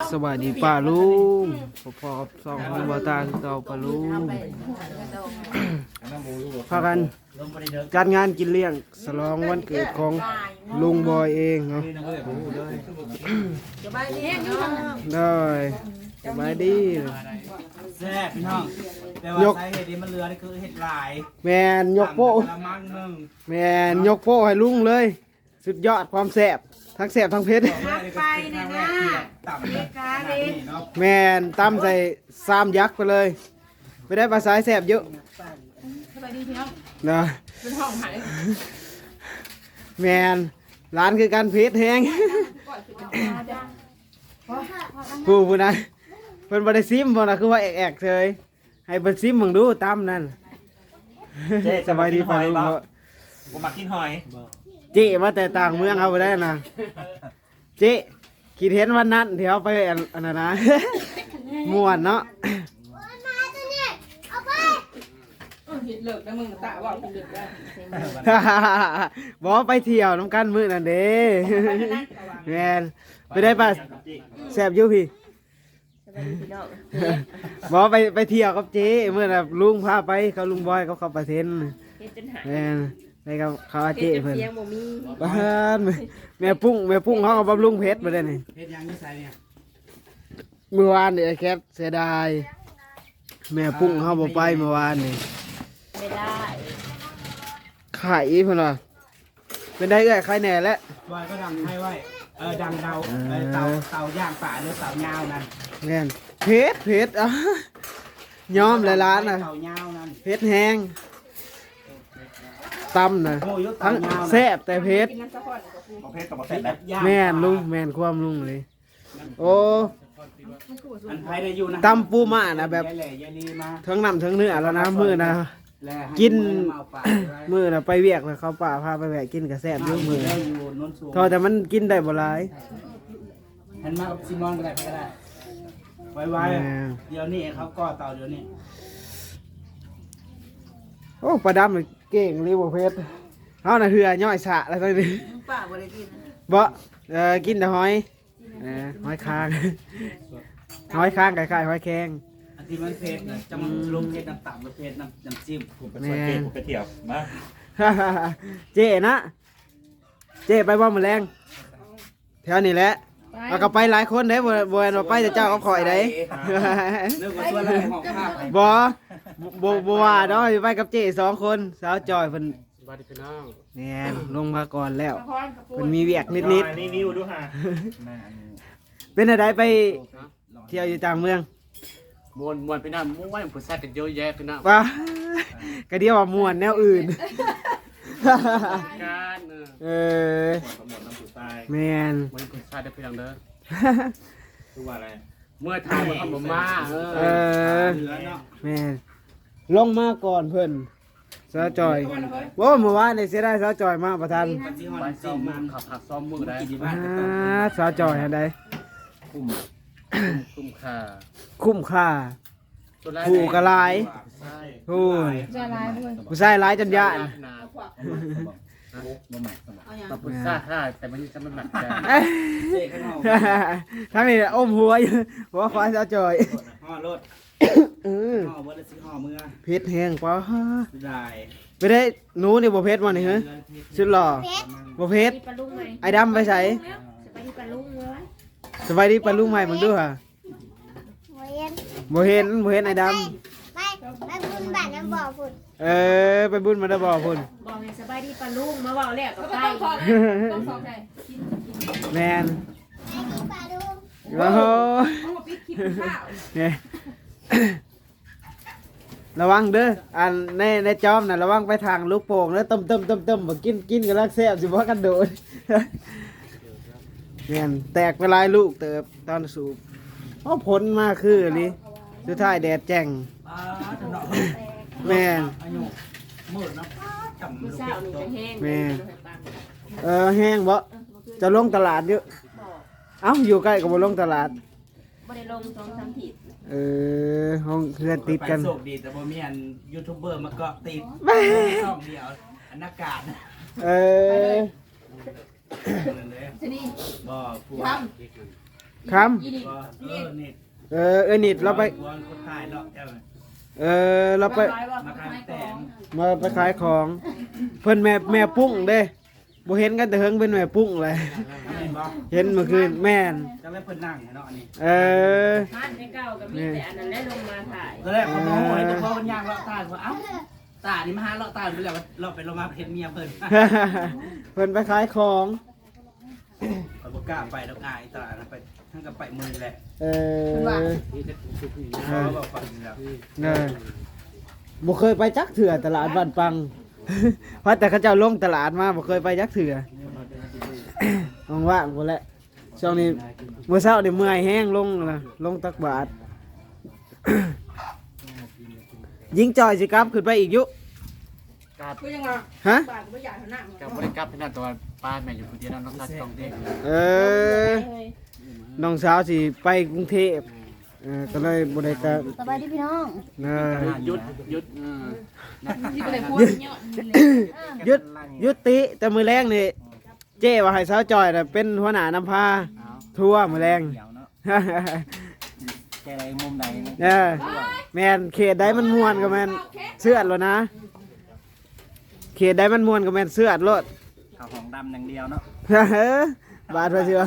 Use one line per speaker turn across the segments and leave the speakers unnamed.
สวัสดีป้าลุงพอพอสองคนบาตาคือเก่าป้าลุงพากันจัดงานกินเลี้ยงฉลองวันเกิดของลุงบอยเองเนาะได้สบายดี
แซ่บพี่น้องแต่ว่าย
ก
สาเหตุที่มันเรือนี่คือเห็ดหลาย
แมนยกโป้
ต่ำกะมังหนึ่ง
แมนยกโป้ให้ลุงเลย สุดยอดความแซ่บ ทั้งแซ่บทั้งเผ็ด
ไปเนี่ยนะต่ำเลยขนาดนี้เนาะ
แมนตำใส่ซามยักษ์ไปเลยไม่ได้ปลาสายแซ่บเยอะ
สบายดีพี่น้อง
นะ
เป็นห้องหาย
แมนร้านคือการเพชรแห้งผู้ผู้นั้นเพิ่นบ่ได้ซิมบ่นะคือว่าแอกๆเลยให้เพิ่นซิมมึงดูตามนั่นสบายดีป่ะลุงเนาะ
ผมมากินหอย
เจ๊มาแต่ต่างเมืองเอาไปได้นะเจ๊คิดเห็นวันนั้นที่เอาไปอันอันนั้นนะม่วนเนาะ
เห็นเลิกแล้วมึงตาว่าเป็นเด็กได้
บอกว่าไปเที่ยวน้ำกันมือนั่นเด้แมนไปได้ป่ะแซบอยู่พี่บอกไปไปเที่ยวกับเจ๊เมื่อน่ะลุงพาไปเขาลุงบอยเขาเข้าประเทศ
เฮ็ดจน
แมน ไปกับเขาอา
เฮ็
เจ๊
ดจน
เพิ่น
เสียงบ่มี
บ้านแม่ปุ้งแม่ปุ้งเขาก็บำรุงเพชรมาได้นี่
เห็ดยังนี่ใส่เนี่ย
เมื่อวานนี่ไอ้แคทเสียดายแม่ปุ้งเขาบ่ไปเมื่อวานนี่
ไม่ได้
ไข่เพิ่นว่าเป็นได้เอ้อยไข่แหน่แล้ว
บอยก็ดังให้ไว้เออดังเตาเออเตาเตาย่างป่าหรือเตายาวนั่น
แม่นเพชรเพชรอะยอมหลายล้านน่ะ
เตายาวนั่น
เพชรแห้ง ตำน่ะ
โอ้ยก
ทั้
เตางยาว
แซ่บแต่เพชร
กินน้ำสะพอนกับกู
ประเภทกับประเภทได้
ย่าง
แม่นลุงแม่นความลุงเลย โอ้
อันไผได้อยู่นะ
ตำปูม่าน่ะแบบ
ยายแหล่ยายลีมา
ทั้งน้ำทั้งเนื้อแล้วนะมื้อนะ
แลให้
กิน
มาเอาป่าไว้
มื้อน่ะไปเวียกแล้วเขาป่าพาไปแวะกินกระแซ่บอยู่มื้อ
ได้อยู่โนนสูง
ก็แต่มันกินได้บ่หลาย
เห็นมากับซิมอนก็ได้ไปก็ได้ไว้ไว้
แม่
เดี๋ยวนี้เขาก่อเตาเดี๋ยวนี้
โอ้ปลาดำนี่ เก่งรีบ่เพชรเฮาน่ะเหือย่อยสะแล้วตอนนี้
ป้าบ่ได้กิน
บ่เอ่อกินแต่หอยเออหอยคางหอยคางคล้ายๆหอยแครง
อันที่มันเผ็ดนะจะมันลงเผ็ดน้ำต่ำหรือเผ็ดน้ำน้ำจิ้ม
ผมไปสวนเกตผมไปเที่ยวมา
เจ๊นะ เจ๊ไปบ่มื้อแรงแถวนี้แหละเอาก็ไปหลายคนเด้บ่บ่แม่นว่าไปแต่เจ้าก็ข่อยเด้
เรื่องว่าชวนเราไปหอมข้าวไป
บ่ บ่บ่ว่าดอกสิไปกับเจ๊สองคนสาวจอยเพิ่น
สวัสดีพี่น้อง
แหน่ลงมาก่อนแล้ว
สะพอนกับกู
เพิ่นมีเวียกนิด
รีวิวดูฮะ
ๆเป็นอะไรไปเที่ยวอยู่ต่างเมือง
มวนมวนพี่น้องม้วนผู้ชายกันเยอะแยะพี่น้อง
ว่าก็เดียวว่าม่วนแนวอื่น
การเออ
เออ
สมองน้ำสุดใต้
แม่น
มวนผู้ชายได้พี่น้องเด้อ
คือว่าอะไร
เมื่อทางมันเข้ามามาเอ
เอ
อ
อ
เหลือเนาะ
แม่น ลงมาก่อนเพิ่นสาวจอยโอ้เมื่อวานนี่เสียดายสาวจอยมาประทัน
มันที่หอ
ไป
น
ซ้อ
จิ้
ม
ม
มื
มั
อนขับผักซ้อมมือได้
กินที่
อ่
บ้านก็ต้องา
สาวจอยอันใด
คุ้มคุ้มค่า
คุ้มค่า
ตัวแรก
ผู้กะลาย
ใช่
โอ้ย
จะลายด้วย
ผู้ชายหลายจนย่าน
นา
บ่ใหม่สมอง
เอาอย่าง
ปผู้ชายค่ะแต่มันจะมันหนักใจ
เจ๊ข้างนอก
ทั้งนี้อมหัวอยู่หัวควายสาวจอย
ห่อรถ
เออ
ห่อเบอร์ละสิห่อเมื่อ
เพชรแห้งปะ
ได้
ไปได้หนูนี่บ่เพชรมานี่เหรอชุดหล่อบ่เพชร
มีปลาลุงไหม
ไอ้ดำไปใส่
สบายดีปลาลุงเลย
สบายดีปลาลุงใหม่มึงดูค่ะ
โอ้ย
บ่เห็นบ่เห็นไอ้ด
ไปไปบุญบ้านน้ำบ่อพุ่นำ
เออไปบุญมาได้บ่พุ่น
บอกให้สบายดีปลาลุงมาเว้าแล้วก็
ก็
ไป
ต้องสอนต้องสอนใจกินกิน
แมน
ไอ้กูปลาดู
โอ้โห
เอามาปิดคลิปข้าว
เนี่ย ระวังเด้ออันในในจอมนะระวังไปทางลูกโป่งแล้วต้มต้มต้มต้มบ่กินกินกันลักแซ่บสิบ่กันโดดแม่นแตกไปหลายลูกเติบตอนสูบเพราะผลมาคือนี้สุดท้ายแดดแจ้งแม่น
อายุมืดเนาะจำ
ผู้
ลูก
สาว
เด็ก
นี่ง
เออแห้งบ่จะลงตลาดอยู่เอ้าอยู่ใกล้กับบ่ลงตลาด
บ่ได้ลงสองสามผิด
เออห้องเพื่อนติดกัน
ไปโชคดีแต่บ่มีอันยูทูบเบอร์มาเกาะติดช่องเดียวอันอากาศ
เออ
นั่นเลย
ชนี่
บ่ผู้
ท
ครับ
อีนี่
ก็เออนี่
เออเออนิดเราไป
กวนคนถ่ายเลาะเจ้าน่ะ
เออเราไป
มาขายแต่ง
มาไปขายของ เพิ่นแม่แม่ปุ้งเด้บ่เห็นกันแต่เฮิงเป็นแม่ปุ้งเลย
เห็น บ่
เห็นเมื่อคืนแม่น
จะได้เพิ่นนั่งเนาะอันนี้
เออ
บ้านในเก่าก็มีแต่อันนั้นได้ลงมาถ่าย
ตอนแรกเขาบอกว่าเฉพาะคนย่างเลาะตาว่าเอ้าตานี่มาหาเลาะตาไปแล้วเราไปลงมาเห็นเมียเพิ่น
เพิ่นไปขายของ
เขาบ่กล้าไปแล้วอายตานะไปทั้งกับไปมือแหละ
เออ
เขาบอกฟังแล้ว
เนอบ่เคยไปจักเถื่อตลาดบ้านปังเพราะแต่เขาเจ้าลงตลาดมาบ่เคยไปจักเถื่อ ว่างๆพุ่นแหละช่วงนี้เมื่อเช้านี่เมื่อยแห้งลงนะลงตักบาทยิงจอยสิครับขึ้นไปอีกอยุ
กับ
ก็ยังว่า
ฮะ
ปากก็ไม่อยากเท่านั้น
กับบริกรรมพี่น้องตัวป้าแม่อยู่คนเดียวน้องทัดต้องเด็ก
เออน้องสาวสิไปกรุงเทพเออก็เลยบ่ได้กะ
สบายดีพี่น้อง
เออ
หยุดหยุดเออ
ที่ก็เลยพูดเยอะ
หยุดหยุดติแต่มือแรงนี่ เจ้ว่าให้สาวจอยน่ะเป็นหัวหน้านำพาทั่วมือแรง
เดี๋ยวเนาะแกอะไรมุมไหน
เออแมนเขตใดมันม่วนก็แมนเสื้อดแล้วนะ เขตใดมันม่วนก็แมนเสื้อดรถ
ข้าวของดำอย่างเดียวเนาะ
บาดไปเชียว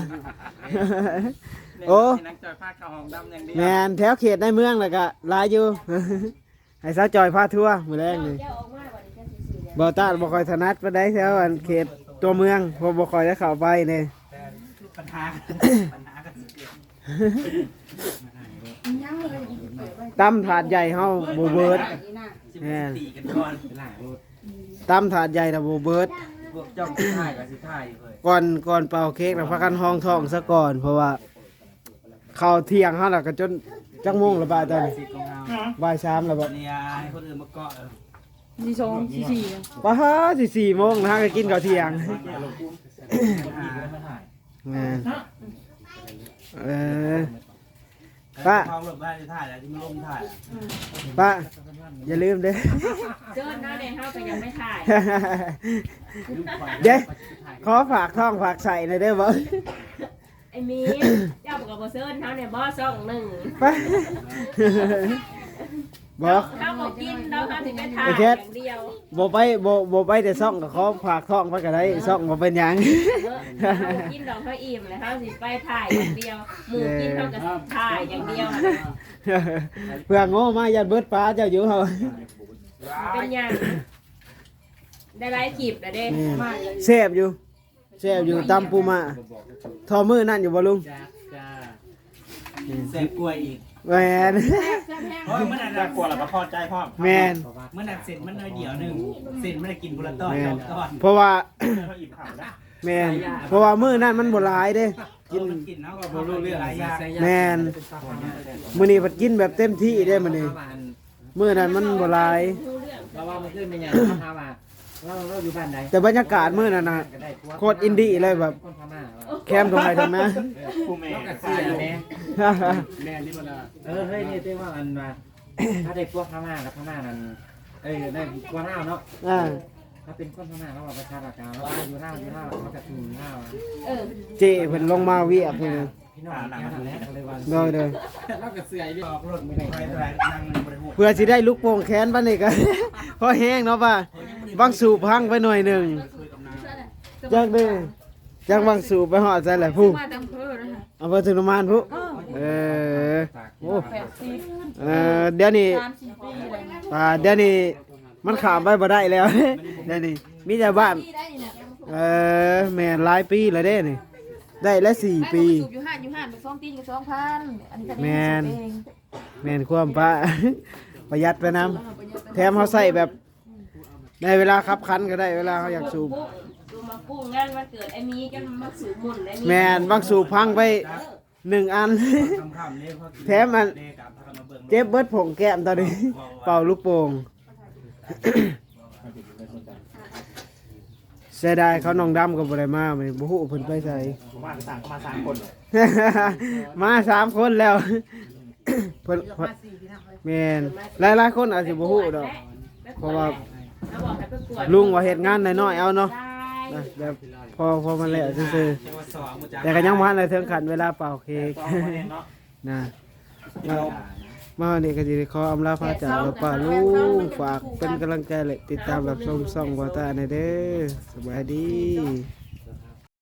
โอ้
นักจอยผ้าข้าวของดำอย่างเดียว
แมนแถวเขตในเมืองแล้วก็หลายอยู่ ให้สาวจอยพาทั่วมือแรงนี่
เจ้าออกมาวันนี้จะสิๆเลย
บ่ตาบ่ค่อยถนัดปานใดแถวอันเขต ตัวเมืองเพราะบ่ค่อยได้เข้าไปนี่
ปัญหาปัญหากันสิเกิด
ยังเลย
ตำถาดใหญ่เฮาบ่เบิด
สิบตีกันก่อนหลายรถ
ตำถาดใหญ่น่ะบ่เบิด
พวกเจ้าสิถ่ายกับสิถ่ายเลย
ก่อนก่อนเป่าเค้กน่ะพากันห้องท้องซะก่อน เพราะว่าเข้าวเที่ยงเฮาล่ะก็จนจักโมงและบ่ายตอนนี้
สิของเรา
บ่ายสามแล้วบ่
เนี่ยให้คนอื่นมาเกาะเออ
สี่สองสี่สี่
ป้าฮะสิสี่โมงนะฮะก็กินข้าวเที่ยงแม่นเออป้า
ท้องรถบ้านที่ถ่ายแล้วที่มาลงถ่าย
ป้าอย่าลืมเด้อ
เจินหน้าแดงเฮาก็ยังไม่ถ่าย
เด้ขอฝากท้องฝากใส่หน่อยเด้อบ่
ไอ้มีเจ้าบอกกับบ่เซินเฮาเนี่ยบ่ซ่องหนึ่ง
ไป บอก
เฮาบ่กินเราเฮาสิไปถ่าย
ไอ้
อ
แคท
ย่างเดียว
บ่ไปบ่บ่ไปแต่ซ่องก็ขอฝากท้องไปก็ได้ซ่องบ่เป็นหยัง
เออเฮาบ่กินดอกเฮาอิ่มเลยเฮาสิไปถ่ายอย่างเดียวหมูกินเฮาก็ถ่ายอย่างเดียว
เพื่อโง่มายันเบิดปลาเจ้าอยู่เฮา
เป็นหยังได้หลายคลิปแล้วเด้
แซ่บอยู่แซ่บอยู่ตำปูมาทอมือนั่นอยู่บ่ลุง
จ้าจ้า
เสพกล้วยอีก
แม่น
เพราะมัน
น่า
น่ะ
กลัวแล้วก็พอใจพ่อ
แม่น
มันน่ะเส้นมันน้อยเดียวหนึงเส้นมันได้กินบุละต้อน
แม่
ส
น
องต้อน
เพราะว่า
เขาอิ่มข่าวแล้ว
แม่นเพราะว่ามื้อนั้นมันบ่หลายเด้
กินมันกินเนาะก็บ่รู้เรื่องหลายอย่าง
แม่นมื้อนี้เพิ่นกินแบบเต็มที่เด้มื้อนี้มื้อนั้นมันบ่หลาย
เราว่ามันขึ้นเป็นอย่างพามา เราเราอยู่บ้านไหน
แต่บรรยากาศมื้อนั้นน่ะ
ก็ได้
โคตรอินดี้เลยแบบ
คนพม่า
แคมป์ตรงไหนตรงนั้น
ผู้แม่
เรากัด
ขาย
เสี
อยยู่
แม่
แม่นี่มันละ
เออเฮ้ยนี่เต้ว่าอันมาถ้าได้พวกพม่ากับพม่านั่นเอ้ยได้กว่าเล่าเนาะ
อ่า
ถ้าเป็นคนพม่าเราบอกประชาราการเราอยู่เล่าอยู่เล่าเรากัดถึงเล่า
เออ
เจเพิ่นลงมาเวียกนี่
พี่น้องแค่นั้นแหละเลยว่า
โดยโดย
เรากัดเสียอยู่
ออกรถไม่ได้ไปเท่าไหร่นั่งมันบ่ได้ฮู้
เพื่อสิได้ลูกโป่งแขนบัดนี้ก็ พอแห้งเนาะป่ะ บางสูบพังไปหน่อยหนึงจักเด้อจักบางสูบไปฮอดใส่แหละผู้
มาตามเพื่อนะคะ
เอาไปถึงน้ำมันผู้เออโอ้
แปดสิบ
เออเดี๋ยวนี้
สามสี่ปีอะไรเงี้ย
อ่าเดี๋ยวนี้มันขามไปบ่ได้แล้วเดี๋ยวนี้มีแต่บ้าน
ปีได้เนี่ย
เออแม่นหลายปีแล้วเด้นี่ได้ละสี่ปี
สูบอยู่ห้านอยู่ห้านไปสองตีนกับสองพันอันนี้ก็ได้
แม่น
สูบเอง
แม่นความป้าประหยัดไปน้ำแถมเขาใส่แบบ ในเวลาขับคันก็ได้เวลาเขาอยากสูบ
ดูมาปุ้งงานวันเกิดไอ้มีกันมาสูบมุ่นไอ้มี
แม่นบางสูบพังไปหนึ่งอัน
ค่ำๆเลยเพราะ
แถมอัน
เดกลับพากันมาเบิ่ง
เจ็บเบิดผงแก้มตอนนี้ เป่าลูกโป่งเสียดายเขาน้องดำกับบ่ได้มามื้อนี้บ่ฮู้เพิ่นไปใส่
ผมว่าสั่งมาสามคน
มาสามคนแล้วเพิ่นเพิ่นแม่นหลายๆคนอาจสิบ่ฮู้ดอกเพราะว่า
เขาบอกให้ไปกวด
ลุงว่าเฮ็ดงานน้อยๆเอาเนาะ
ได้
นะแบบพอพอมันแล้วซื่อ
เรียกว่าสองหมด
ๆ
จ้า
แต่ก็ยังมาในเทิงขันเวลาเป่าเค้ก
ต่อมาเองเนาะ
นะมามาวันนี้ก็จะขออำลาพระจากแล้วป้าลุงฝากเป็นกำลังใจและติดตามรับชมช่องวาตาในเด้อสบายดี